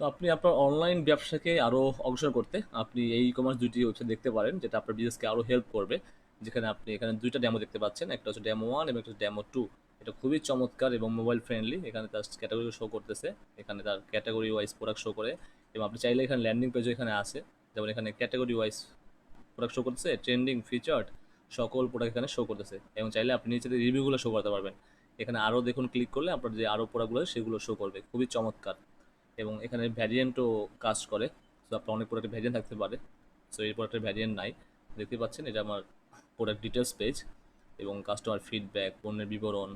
তো আপনি আপনার অনলাইন ব্যবসাকে আরও অগ্রসর করতে আপনি এই ই-কমার্স দুইটি ওয়েবসাইট দেখতে পারেন, যেটা আপনার বিজনেসকে আরও হেল্প করবে। যেখানে আপনি এখানে দুইটা ডেমো দেখতে পাচ্ছেন, একটা হচ্ছে ডেমো ওয়ান এবং একটা ডেমো টু এটা খুবই চমৎকার এবং মোবাইল ফ্রেন্ডলি এখানে তার ক্যাটাগরি শো করতেছে, এখানে তার ক্যাটাগরি ওয়াইজ প্রোডাক্ট শো করে। এবং আপনি চাইলে এখানে ল্যান্ডিং পেজও এখানে আছে, যেমন এখানে ক্যাটাগরি ওয়াইজ প্রোডাক্ট শো করতেছে ট্রেন্ডিং ফিচার্ড সকল প্রোডাক্ট এখানে শো করতেছে। এবং চাইলে আপনি নিচে রিভিউগুলো শো করতে পারবেন। এখানে আরও দেখুন ক্লিক করলে আপনার যে আরও প্রোডাক্টগুলো সেগুলো শো করবে। খুবই চমৎকার। এবং এখানে ভ্যারিয়েন্টও কাজ করে। সো আপনার অনেক প্রোডাক্টের ভ্যারিয়েন্ট থাকতে পারে। সো এই প্রোডাক্টের ভ্যারিয়েন্ট নাই। দেখতে পাচ্ছেন, এটা আমার প্রোডাক্ট ডিটেলস পেজ এবং কাস্টমার ফিডব্যাক পণ্যের বিবরণ,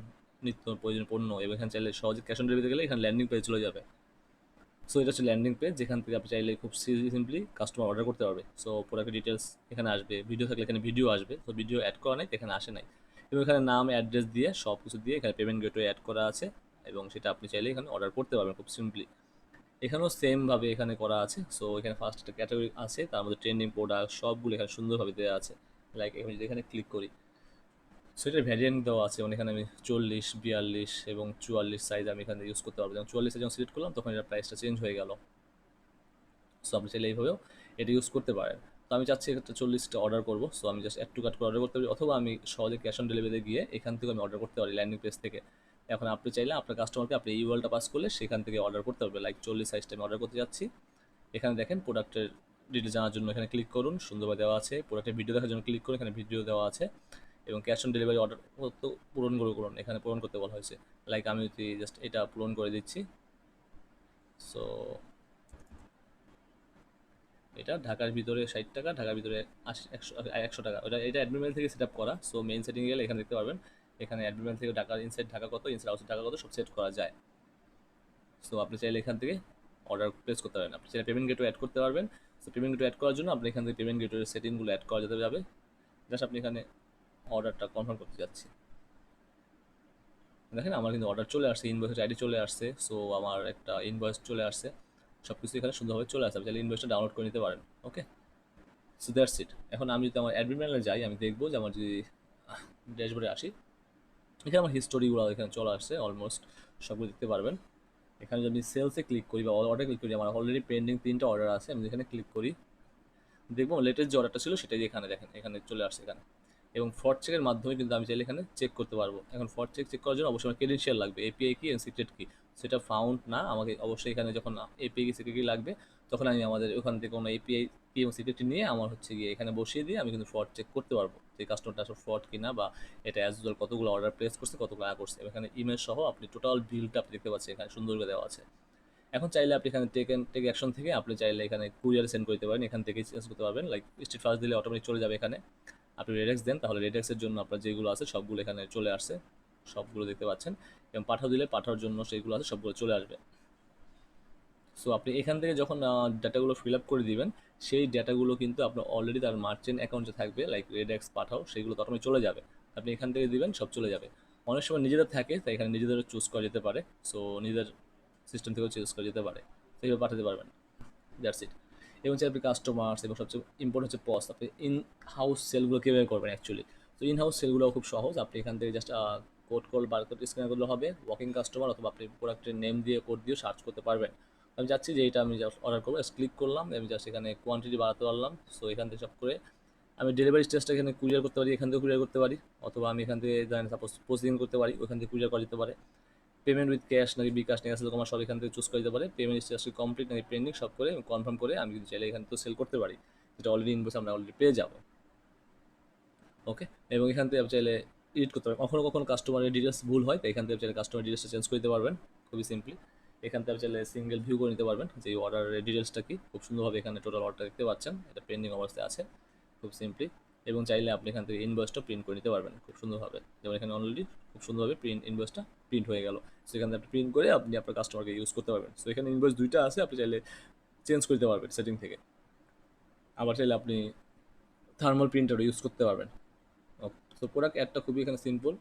নিত্য প্রয়োজনীয় পণ্য এবং এখানে চাইলে সহজে ক্যাশ অন ডেলিভারি গেলে এখানে ল্যান্ডিং পেজ চলে যাবে। সো এটা হচ্ছে ল্যান্ডিং পেজ যেখান থেকে আপনি চাইলে খুব সিম্পলি কাস্টমার অর্ডার করতে পারবে। সো প্রোডাক্টের ডিটেলস এখানে আসবে। ভিডিও থাকলে এখানে ভিডিও আসবে। তো ভিডিও অ্যাড করা নাই, এখানে আসে নাই। এবং এখানে নাম অ্যাড্রেস দিয়ে সব কিছু দিয়ে এখানে পেমেন্ট গেটওয়ে অ্যাড করা আছে এবং সেটা আপনি চাইলে এখানে অর্ডার করতে পারবেন খুব সিম্পলি এখানেও সেমভাবে এখানে করা আছে। সো এখানে ফার্স্ট একটা ক্যাটাগরি আছে, তার মধ্যে ট্রেন্ডিং প্রোডাক্ট সবগুলো এখানে সুন্দরভাবে দেওয়া আছে। লাইক আমি যদি এখানে ক্লিক করি সো এটার ভ্যারিয়েন্ট দেওয়া আছে মানে এখানে আমি চল্লিশ, বিয়াল্লিশ এবং চুয়াল্লিশ সাইজ আমি এখানে ইউজ করতে পারব। যেমন চুয়াল্লিশ যখন সিলেক্ট করলাম, তখন এটার প্রাইসটা চেঞ্জ হয়ে গেল। সো আপনি চাইলে এইভাবেও এটা ইউজ করতে পারেন। তো আমি চাচ্ছি একটা চল্লিশটা অর্ডার করব। সো আমি জাস্ট একটু কাট করে অর্ডার করতে পারি, অথবা আমি সহজে ক্যাশ অন ডেলিভারি গিয়ে এখান থেকে আমি অর্ডার করতে পারি ল্যান্ডিং পেজ থেকে। এখন আপনি চাইলে আপনার কাস্টমারকে আপনি এই ওয়ালটা পাস করলে সেখান থেকে অর্ডার করতে পারবে লাইক চল্লিশ সাইজটা আমি অর্ডার করতে যাচ্ছি। এখানে দেখেন প্রোডাক্টের ডিটেল জানার জন্য এখানে ক্লিক করুন, সুন্দরভাবে দেওয়া আছে। প্রোডাক্টের ভিডিও দেখার জন্য ক্লিক করুন, এখানে ভিডিও দেওয়া আছে। এবং ক্যাশ অন ডেলিভারি অর্ডার তো পূরণ করে করুন, এখানে পূরণ করতে বলা হয়েছে। লাইক আমি যদি জাস্ট এটা পূরণ করে দিচ্ছি। সো এটা ঢাকার ভিতরে ষাট টাকা, ঢাকার ভিতরে আশি, একশো একশো টাকা। ওটা, এটা অ্যাডমিন থেকে সেট আপ করা। সো মেইন সেটিং গেলে এখানে দেখতে পারবেন। এখানে অ্যাডমিন থেকে ঢাকা ইনসাইড ঢাকা কত ইনসাইড আউটসাইড ঢাকা কত, সব সেট করা যায়। সো আপনি চাইলে এখান থেকে অর্ডার প্লেস করতে পারেন। আপনি চাইলে পেমেন্ট গেটও অ্যাড করতে পারবেন। সো পেমেন্ট গেটও অ্যাড করার জন্য আপনি এখান থেকে পেমেন্ট গেটের সেটিংগুলো অ্যাড করা যেতে যাবে। জাস্ট আপনি এখানে অর্ডারটা কনফার্ম করতে যাচ্ছি দেখেন, আমার কিন্তু অর্ডার চলে আসছে ইনভয়েস আইডি চলে আসছে। সো আমার একটা ইনভয়েস চলে আসছে। সব কিছু এখানে সুন্দরভাবে চলে আসে আপনি চাইলে ইনভয়েসটা ডাউনলোড করে নিতে পারেন। ওকে সো দ্যাটস ইট এখন আমি যদি আমার অ্যাডমিন ম্যানেলে যাই, আমি দেখব যে আমার যদি ড্যাশবোর্ডে আসি এখানে আমার হিস্টোরিগুলো এখানে চলে আসছে অলমোস্ট সবগুলো দেখতে পারবেন। এখানে যদি সেলসে ক্লিক করি বা অর্ডার ক্লিক করি, আমার অলরেডি পেন্ডিং তিনটা অর্ডার আছে, আমি যেখানে ক্লিক করি, দেখব লেটেস্ট যে অর্ডারটা ছিল সেটাই এখানে দেখেন, এখানে চলে আসছে এখানে। এবং ফট চেকের মাধ্যমে কিন্তু আমি চাইলে এখানে চেক করতে পারব। এখন ফট চেক চেক করার জন্য অবশ্যই আমার ক্রেডেন্সিয়াল লাগবে এপিআই কি এবং সিক্রেট কি? সেটা ফাউন্ড না, আমাকে অবশ্যই এখানে যখন এপিআই কি সিক্রেট কি লাগবে, তখন আমি আমাদের ওখান থেকে কোনো এপিআই কি এবং সিক্রেটটি নিয়ে আমার হচ্ছে গিয়ে এখানে বসিয়ে দিয়ে আমি কিন্তু ফ্রড চেক করতে পারব। যে কাস্টমারটা আসলে ফ্রড কিনা বা এটা অ্যাজ ইউজুয়াল কতগুলো অর্ডার প্লেস করছে, কতগুলো আয় করছে, এখানে ইমেল সহ আপনি টোটাল বিলটা আপনি দেখতে পাচ্ছেন এখানে সুন্দর করে দেওয়া আছে। এখন চাইলে আপনি এখানে টেক টেক অ্যাকশন থেকে আপনি চাইলে এখানে কুরিয়ার সেন্ড করতে পারেন, এখান থেকে চেঞ্জ করতে পারবেন। লাইক স্ট্রিট ফার্স্ট দিলে অটোমেটিক চলে যাবে এখানে। আপনি রেডেক্স দেন, তাহলে রেডেক্সের জন্য আপনার যেগুলো আছে সবগুলো এখানে চলে আসছে, সবগুলো দেখতে পাচ্ছেন। এবং পাঠাও দিলে পাঠার জন্য সেইগুলো আছে, সবগুলো চলে আসবে। সো আপনি এখান থেকে যখন ডাটাগুলো ফিল আপ করে দিবেন সেই ডেটাগুলো কিন্তু আপনার অলরেডি তার মার্চেন্ট অ্যাকাউন্টে থাকবে লাইক রেডেক্স পাঠাও, সেগুলো তো চলে যাবে। আপনি এখান থেকে দিবেন, সব চলে যাবে। অনেক সময় নিজেদের থাকে, তাই এখানে নিজেদেরও চুজ করা যেতে পারে। সো নিজেদের সিস্টেম থেকেও চুজ করা যেতে পারে। সেইভাবে পাঠাতে পারবেন। দ্যাটস ইট এবং হচ্ছে আপনি কাস্টমার্স এবং সবচেয়ে ইম্পর্টেন্ট হচ্ছে পস আপনি ইন হাউস সেলগুলো কীভাবে করবেন অ্যাকচুয়ালি তো ইন হাউস সেলগুলো খুব সহজ। আপনি এখান থেকে just code call bar code scan করলে হবে ওয়াকিং কাস্টমার অথবা আপনি প্রোডাক্টের নেম দিয়ে কোড দিয়ে সার্চ করতে পারবেন। আমি চাচ্ছি যে এটা আমি জাস্ট অর্ডার করব। ক্লিক করলাম, আমি জাস্ট এখানে কোয়ান্টিটি বাড়াতে পারলাম। সো এখান থেকে সব করে আমি ডেলিভারি স্টেজটা এখানে কুরিয়ার করতে পারি, এখান থেকে কুরিয়ার করতে পারি, অথবা আমি এখান থেকে সাপোজ প্রসেসিং করতে পারি, ওখান থেকে কুরিয়ার করা যেতে পারে। পেমেন্ট উইথ ক্যাশ নাকি বিকাশ নাকি আসলে তোমার সব এখান থেকে চুজ করে দিতে পারে। পেমেন্ট স্টেজটি কমপ্লিট নাকি পেন্ডিং সব করে কনফার্ম করে আমি যদি চাইলে এখান থেকে সেল করতে পারি। যেটা অলরেডি ইনভয়েস আমরা অলরেডি পেয়ে যাব। ওকে এবং এখান থেকে আপনি চাইলে এডিট করতে পারবেন কখনো কখনো কাস্টমারের ডিটেলস ভুল হয়, তো এখান থেকে চাইলে কাস্টমার ডিটেলসটা চেঞ্জ করে দিতে পারবেন। খুবই সিম্পলি এখান থেকে চাইলে সিঙ্গেল ভিউ করে নিতে পারবেন। যে অর্ডারের ডিটেলসটা কি? খুব সুন্দরভাবে এখানে টোটাল অর্ডার দেখতে পাচ্ছেন। এটা পেন্ডিং অবস্থায় আছে, খুব সিম্পলি এবং চাইলে আপনি এখান থেকে ইনভয়েসটা প্রিন্ট করে নিতে পারবেন, খুব সুন্দরভাবে। যেমন এখানে অলরেডি খুব সুন্দরভাবে প্রিন্ট ইনভয়েসটা প্রিন্ট হয়ে গেল। সেখান থেকে আপনি প্রিন্ট করে আপনি আপনার কাস্টমারকে ইউজ করতে পারবেন। সো এখানে ইনভয়েস দুইটা আছে, আপনি চাইলে চেঞ্জ করতে পারবেন সেটিং থেকে। আবার চাইলে আপনি থার্মাল প্রিন্টারও ইউজ করতে পারবেন। সো প্রোডাক্ট অ্যাডটা খুবই এখানে সিম্পল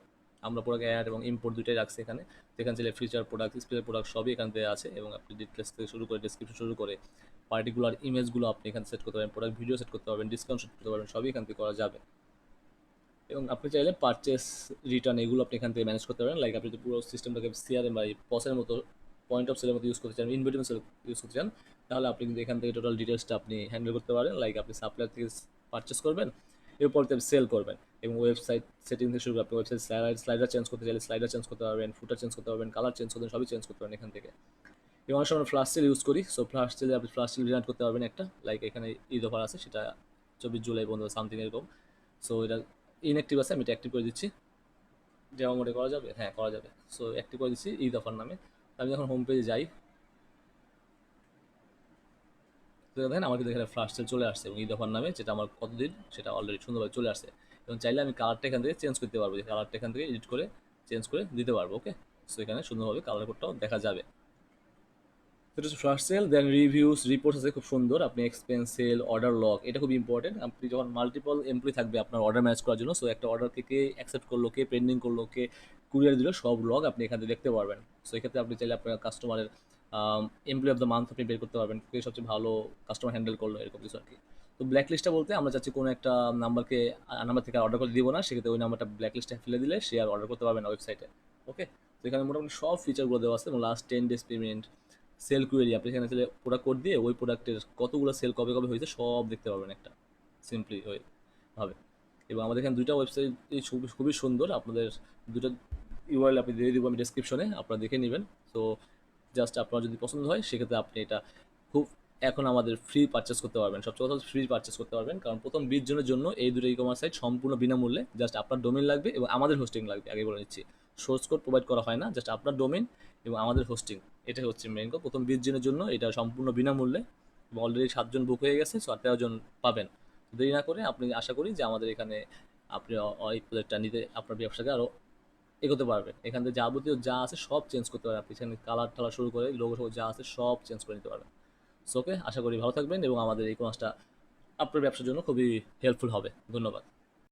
আমরা প্রোডাক্ট অ্যাড এবং ইম্পোর্ট দুইটাই রাখছি এখানে। এখানে চাইলে ফিচার প্রোডাক্ট স্পেশাল প্রোডাক্ট সবই এখান থেকে আছে এবং আপনি ডিটেলস থেকে শুরু করে ডিসক্রিপশন শুরু করে পার্টিকুলার ইমেজগুলো আপনি এখানে সেট করতে পারবেন প্রোডাক্ট ভিডিও সেট করতে পারবেন ডিসকাউন্ট সেট করতে পারবেন, সবই এখান থেকে করা যাবে। এবং আপনি চাইলে পারচেস রিটার্ন এগুলো আপনি এখান থেকে ম্যানেজ করতে পারেন। লাইক আপনি যদি পুরো সিস্টেমটাকে সিআরএম বা পসের মতো পয়েন্ট অফ সেলের মতো ইউজ করতে চান ইনভিটেবল সেল ইউজ করতে চান, তাহলে আপনি কিন্তু এখান থেকে টোটাল ডিটেলসটা আপনি হ্যান্ডেল করতে পারেন। লাইক আপনি সাপ্লায়ার থেকে পারচেস করবেন, এরপর সেল করবেন। এবং ওয়েবসাইট সেটিং থেকে শুরু করে, আপনি ওয়েবসাইট স্লাইডার স্লাইডার চেঞ্জ করতে চাইলে স্লাইডার চেঞ্জ করতে পারবেন ফুটার চেঞ্জ করতে পারবেন কালার চেঞ্জ করতে সবই চেঞ্জ করতে পারবেন এখান থেকে। এবং অনেক সময় ফ্লাশ সেল ইউজ করি সো ফ্লাশ সেলে আপনি ফ্লাশ সেল জেনারেট করতে পারবেন একটা লাইক এখানে ঈদ অফার আছে, সেটা চব্বিশ জুলাই পর্যন্ত সামথিং এরকম। সো এটা ইনঅ্যাক্টিভ আছে, আমি এটা অ্যাক্টিভ করে দিচ্ছি। ডেমো মোটে করা যাবে? হ্যাঁ করা যাবে। সো অ্যাক্টিভ করে দিচ্ছি ঈদ অফার নামে। আমি যখন হোম পেজে যাই দেখেন আমার কিন্তু এখানে ফ্লাশ সেল চলে আসছে এবং ঈদ অফার নামে, যেটা আমার কতদিন, সেটা অলরেডি সুন্দরভাবে চলে আসছে। এবং চাইলে আমি কালারটা এখান থেকে চেঞ্জ করতে পারব। যে কালারটা এখান থেকে এডিট করে চেঞ্জ করে দিতে পারব ওকে সো এখানে সুন্দরভাবে কালার কোডটাও দেখা যাবে। সেটা হচ্ছে first sale then reviews reports আছে, খুব সুন্দর। আপনি এক্সপেন্স সেল অর্ডার লক এটা খুব ইম্পর্টেন্ট আপনি যখন মাল্টিপল এমপ্লয়ি থাকবে, আপনার অর্ডার ম্যানেজ করার জন্য সো একটা অর্ডার কে কে অ্যাকসেপ্ট করল কে পেন্ডিং করল কে কুরিয়ার দিল, সব লগ আপনি এখান থেকে দেখতে পারবেন। সো এক্ষেত্রে আপনি চাইলে আপনার কাস্টমারের এমপ্লয় অফ দ্য মান্থ আপনি বের করতে পারবেন, কে সবচেয়ে ভালো কাস্টমার হ্যান্ডেল করল, এরকম কিছু আর কি। তো ব্ল্যাক লিস্টটা বলতে আমরা চাচ্ছি কোনো একটা নাম্বারকে নাম্বার থেকে অর্ডার করে দিব না, সেক্ষেত্রে ওই নাম্বারটা ব্ল্যাক লিস্টে ফেলে দিলে সে আর অর্ডার করতে পারবে না ওয়েবসাইটে ওকে তো এখানে মোটামুটি সব ফিচারগুলো দেওয়া আছে এবং last ten days payment sale query আপনি এখানে তাহলে প্রোডাক্ট কোড দিয়ে ওই প্রোডাক্টের কতগুলো সেল কবে কবে হয়েছে সব দেখতে পারবেন একটা সিম্পলি হয়ে হবে এবং আমাদের এখানে দুইটা ওয়েবসাইট খুবই খুবই সুন্দর, আপনাদের দুটো ইউআরএল আপনি দিয়ে দিব আমি ডিসক্রিপশনে আপনারা দেখে নেবেন। তো জাস্ট আপনার যদি পছন্দ হয়, সেক্ষেত্রে আপনি এটা খুব এখন আমাদের ফ্রি পারচেস করতে পারবেন। সবচেয়ে কথা ফ্রি পারচেস করতে পারবেন। কারণ প্রথম বিশ জনের জন্য এই দুটো ই কমার্স সাইট সম্পূর্ণ বিনামূল্যে জাস্ট আপনার ডোমেন লাগবে এবং আমাদের হোস্টিং লাগবে আগে বলে নিচ্ছি। সোর্স কোড প্রোভাইড করা হয় না জাস্ট আপনার ডোমেন এবং আমাদের হোস্টিং এটাই হচ্ছে মেইন কথা প্রথম বিশ জনের জন্য এটা সম্পূর্ণ বিনামূল্যে এবং অলরেডি সাতজন বুক হয়ে গেছে সো তেরো জন পাবেন। দেরি না করে আপনি আশা করি যে আমাদের এখানে আপনি এই প্রজেক্টটা নিতে আপনার ব্যবসাকে আরও এগোতে পারবেন। এখান থেকে যাবতীয় যা আছে সব চেঞ্জ করতে পারবেন। আপনি এখানে কালার টালার শুরু করে লোগো যা আছে সব চেঞ্জ করে নিতে পারবেন। সো ওকে আশা করি ভালো থাকবেন এবং আমাদের এই কোর্সটা আপনার ব্যবসার জন্য খুবই হেল্পফুল হবে। ধন্যবাদ।